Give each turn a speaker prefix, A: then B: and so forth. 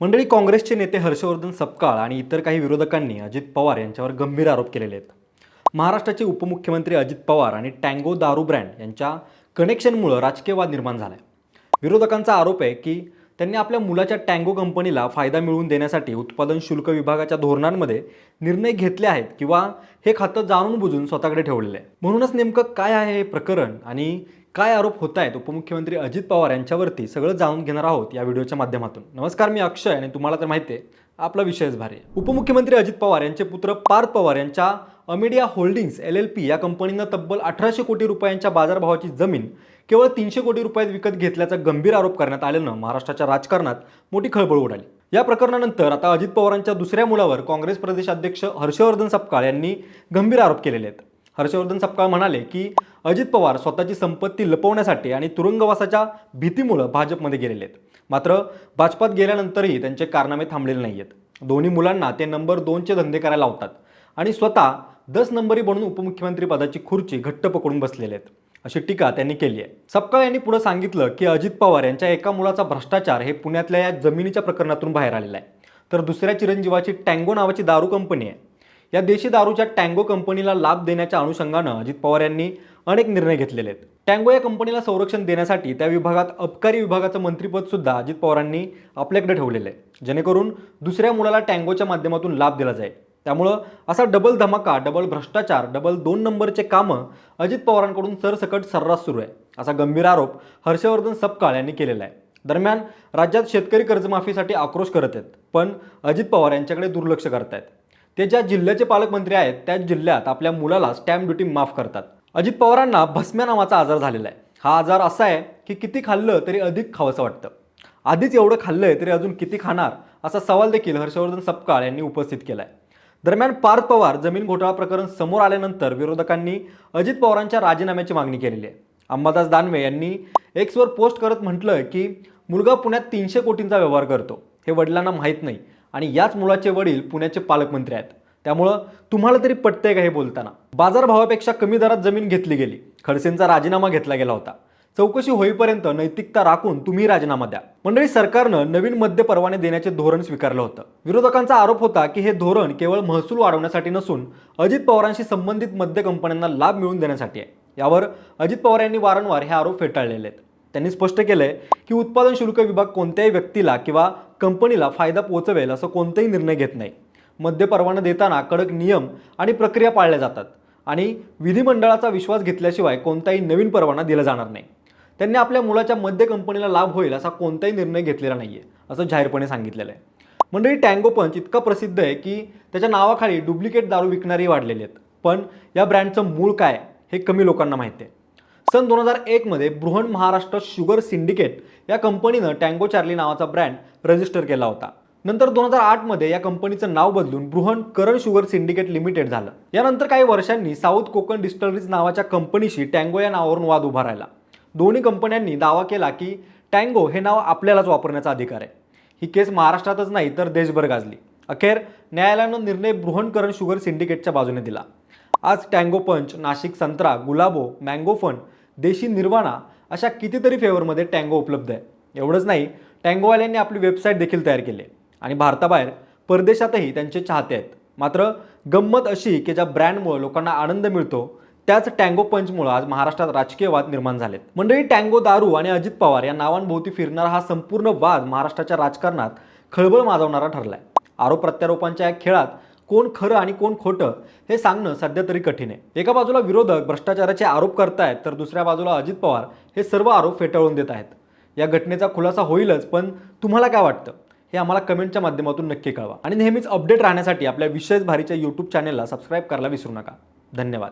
A: मंडळी काँग्रेसचे नेते हर्षवर्धन सपकाळ आणि इतर काही विरोधकांनी अजित पवार यांच्यावर गंभीर आरोप केलेले आहेत. महाराष्ट्राचे उपमुख्यमंत्री अजित पवार आणि टँगो दारू ब्रँड यांच्या कनेक्शनमुळं राजकीय वाद निर्माण झाला आहे विरोधकांचा आरोप आहे की त्यांनी आपल्या मुलाच्या टँगो कंपनीला फायदा मिळवून देण्यासाठी उत्पादन शुल्क विभागाच्या धोरणांमध्ये निर्णय घेतले आहेत किंवा हे खातं जाणून बुजून स्वतःकडे ठेवलेलं आहे. म्हणूनच नेमकं काय आहे हे प्रकरण आणि काय आरोप होत आहेत उपमुख्यमंत्री अजित पवार यांच्यावरती सगळं जाणून घेणार आहोत या व्हिडिओच्या माध्यमातून. नमस्कार मी अक्षय आणि तुम्हाला तर माहिती आहे आपला विषयच भारी आहे. उपमुख्यमंत्री अजित पवार यांचे पुत्र पार्थ पवार यांच्या Amadea holdings L L P या कंपनीनं तब्बल अठराशे कोटी रुपयांच्या बाजारभावाची जमीन केवळ तीनशे कोटी रुपयात विकत घेतल्याचा गंभीर आरोप करण्यात आल्यानं महाराष्ट्राच्या राजकारणात मोठी खळबळ उडाली. या प्रकरणानंतर आता अजित पवारांच्या दुसऱ्या मुलावर काँग्रेस प्रदेशाध्यक्ष हर्षवर्धन सपकाळ यांनी गंभीर आरोप केलेले आहेत. हर्षवर्धन सपकाळ म्हणाले की अजित पवार स्वतःची संपत्ती लपवण्यासाठी आणि तुरुंगवासाच्या भीतीमुळं भाजपमध्ये गेलेले आहेत. मात्र भाजपात गेल्यानंतरही त्यांचे कारनामे थांबलेले नाही आहेत दोन्ही मुलांना ते नंबर दोनचे धंदे करायला लावतात आणि स्वतः दस नंबरी बनून उपमुख्यमंत्री पदाची खुर्ची घट्ट पकडून बसलेले आहेत. अशी टीका त्यांनी केली आहे. सपकाळ यांनी पुढे सांगितलं की अजित पवार यांच्या एका मुलाचा भ्रष्टाचार हे पुण्यातल्या या जमिनीच्या प्रकरणातून बाहेर आलेला आहे. तर दुसऱ्या चिरंजीवाची टँगो नावाची दारू कंपनी आहे. या देशी दारूच्या टँगो कंपनीला लाभ देण्याच्या अनुषंगानं अजित पवार यांनी अनेक निर्णय घेतलेले आहेत. टँगो या कंपनीला संरक्षण देण्यासाठी त्या विभागात अबकारी विभागाचं मंत्रीपद सुद्धा अजित पवारांनी आपल्याकडे ठेवलेलं आहे. जेणेकरून दुसऱ्या मुलाला टँगोच्या माध्यमातून लाभ दिला जाईल. त्यामुळं असा डबल धमाका डबल भ्रष्टाचार डबल दोन नंबरचे कामं अजित पवारांकडून सरसकट सर्रास सुरू आहे. असा गंभीर आरोप हर्षवर्धन सपकाळ यांनी केलेला आहे. दरम्यान राज्यात शेतकरी कर्जमाफीसाठी आक्रोश करत आहेत पण अजित पवार यांच्याकडे दुर्लक्ष करतायत. ते ज्या जिल्ह्याचे पालकमंत्री आहेत त्याच जिल्ह्यात आपल्या मुलाला स्टॅम्प ड्युटी माफ करतात. अजित पवारांना भस्म्या नावाचा आजार झालेला आहे. हा आजार असा आहे की किती खाल्लं तरी अधिक खावंसं वाटतं. आधीच एवढं खाल्लंय तरी अजून किती खाणार असा सवाल देखील हर्षवर्धन सपकाळ यांनी उपस्थित केला आहे दरम्यान पार्थ पवार जमीन घोटाळा प्रकरण समोर आल्यानंतर विरोधकांनी अजित पवारांच्या राजीनाम्याची मागणी केलेली आहे. अंबादास दानवे यांनी एक्सवर पोस्ट करत म्हटलं की मुलगा पुण्यात तीनशे कोटींचा व्यवहार करतो. हे वडिलांना माहीत नाही. आणि याच मुलाचे वडील पुण्याचे पालकमंत्री आहेत. त्यामुळं तुम्हाला तरी पटतंय का हे बोलताना? बाजारभावापेक्षा कमी दरात जमीन घेतली गेली. खडसेंचा राजीनामा घेतला गेला होता. चौकशी होईपर्यंत नैतिकता राखून तुम्ही राजीनामा द्या. मंडळी सरकारनं नवीन मद्य परवाने देण्याचे धोरण स्वीकारलं होतं. विरोधकांचा आरोप होता की हे धोरण केवळ महसूल वाढवण्यासाठी नसून अजित पवारांशी संबंधित मद्य कंपन्यांना लाभ मिळवून देण्यासाठी आहे. यावर अजित पवार यांनी वारंवार हे आरोप फेटाळलेले आहेत. त्यांनी स्पष्ट केलं आहे की उत्पादन शुल्क विभाग कोणत्याही व्यक्तीला किंवा कंपनीला फायदा पोहोचवेल असं कोणताही निर्णय घेत नाही. मद्य परवाना देताना कडक नियम आणि प्रक्रिया पाळल्या जातात आणि विधिमंडळाचा विश्वास घेतल्याशिवाय कोणताही नवीन परवाना दिला जाणार नाही. त्यांनी आपल्या मुलाच्या मद्य कंपनीला लाभ होईल असा कोणताही निर्णय घेतलेला नाही आहे असं जाहीरपणे सांगितलेलं आहे मंडळी टँगो पंच इतका प्रसिद्ध आहे की त्याच्या नावाखाली डुप्लिकेट दारू विकणारी वाढलेली आहेत. पण या ब्रँडचं मूळ काय हे कमी लोकांना माहिती आहे. सन दोन हजार एकमध्ये बृहन महाराष्ट्र शुगर सिंडिकेट या कंपनीनं टँगो चार्ली नावाचा ब्रँड रजिस्टर केला होता. नंतर दोन हजार आठमध्ये या कंपनीचं नाव बदलून Brihan Karan sugar syndicate limited झालं. यानंतर काही वर्षांनी साऊथ कोकण डिस्टलरीज नावाच्या कंपनीशी टँगो या नावावरून वाद उभा राहिला. दोन्ही कंपन्यांनी दावा केला की टँगो हे नाव आपल्यालाच वापरण्याचा अधिकार आहे. ही केस महाराष्ट्रातच नाही तर देशभर गाजली. अखेर न्यायालयानं निर्णय बृहनकरण शुगर सिंडिकेटच्या बाजूने दिला. आज टँगो पंच नाशिक संत्रा गुलाबो मँगो फन देशी निर्वाणा अशा कितीतरी फ्लेवरमध्ये टँगो उपलब्ध आहे. एवढंच नाही टँगोवाल्यांनी आपली वेबसाईट देखील तयार केली आहे. आणि भारताबाहेर परदेशातही त्यांचे चाहते आहेत. मात्र गंमत अशी की ज्या ब्रँडमुळे लोकांना आनंद मिळतो त्याच टँगो पंचमुळे आज महाराष्ट्रात राजकीय वाद निर्माण झालेत. मंडळी टँगो दारू आणि अजित पवार या नावांभोवती फिरणारा हा संपूर्ण वाद महाराष्ट्राच्या राजकारणात खळबळ माजवणारा ठरलाय. आरोप प्रत्यारोपांच्या या खेळात कोण खरं आणि कोण खोटं हे सांगणं सध्या तरी कठीण आहे. एका बाजूला विरोधक भ्रष्टाचाराचे आरोप करतायत तर दुसऱ्या बाजूला अजित पवार हे सर्व आरोप फेटाळून देत आहेत. या घटनेचा खुलासा होईलच पण तुम्हाला काय वाटतं? हे आम्हाला कमेंटच्या माध्यमातून नक्की कळवा. आणि नेहमीच अपडेट राहण्यासाठी आपल्या विशेष भारीच्या यूट्यूब चॅनेलला सबस्क्राईब करायला विसरू नका. धन्यवाद.